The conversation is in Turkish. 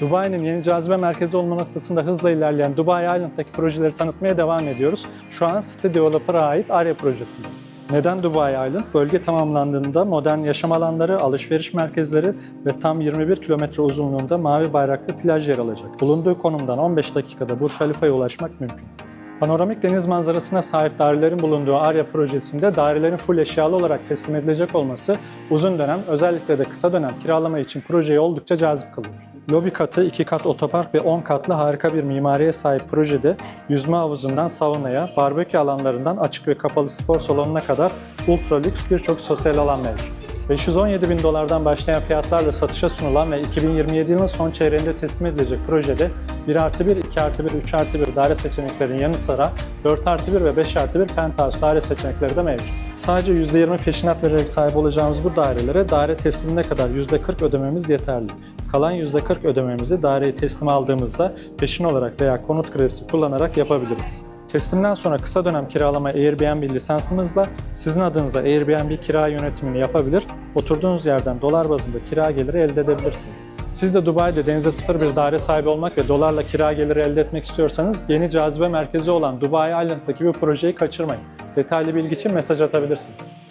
Dubai'nin yeni cazibe merkezi olma noktasında hızla ilerleyen Dubai Island'daki projeleri tanıtmaya devam ediyoruz. Şu an City Developer'a ait ARYA projesindeyiz. Neden Dubai Island? Bölge tamamlandığında modern yaşam alanları, alışveriş merkezleri ve tam 21 kilometre uzunluğunda mavi bayraklı plaj yer alacak. Bulunduğu konumdan 15 dakikada Burj Khalifa'ya ulaşmak mümkün. Panoramik deniz manzarasına sahip dairelerin bulunduğu ARYA projesinde dairelerin full eşyalı olarak teslim edilecek olması uzun dönem özellikle de kısa dönem kiralama için projeyi oldukça cazip kılıyor. Lobi katı, 2 kat otopark ve 10 katlı harika bir mimariye sahip projede yüzme havuzundan saunaya, barbekü alanlarından açık ve kapalı spor salonuna kadar ultra lüks birçok sosyal alan mevcut. 517 bin dolardan başlayan fiyatlarla satışa sunulan ve 2027 yılının son çeyreğinde teslim edilecek projede 1 artı 1, 2 artı 1, 3 artı 1 daire seçeneklerinin yanı sıra 4 artı 1 ve 5 artı 1 penthouse daire seçenekleri de mevcut. Sadece %20 peşinat vererek sahip olacağımız bu dairelere daire teslimine kadar %40 ödememiz yeterli. Kalan %40 ödememizi daireyi teslim aldığımızda peşin olarak veya konut kredisi kullanarak yapabiliriz. Teslimden sonra kısa dönem kiralama Airbnb lisansımızla sizin adınıza Airbnb kira yönetimini yapabilir, oturduğunuz yerden dolar bazında kira geliri elde edebilirsiniz. Siz de Dubai'de denize sıfır bir daire sahibi olmak ve dolarla kira geliri elde etmek istiyorsanız yeni cazibe merkezi olan Dubai Island'daki bu projeyi kaçırmayın. Detaylı bilgi için mesaj atabilirsiniz.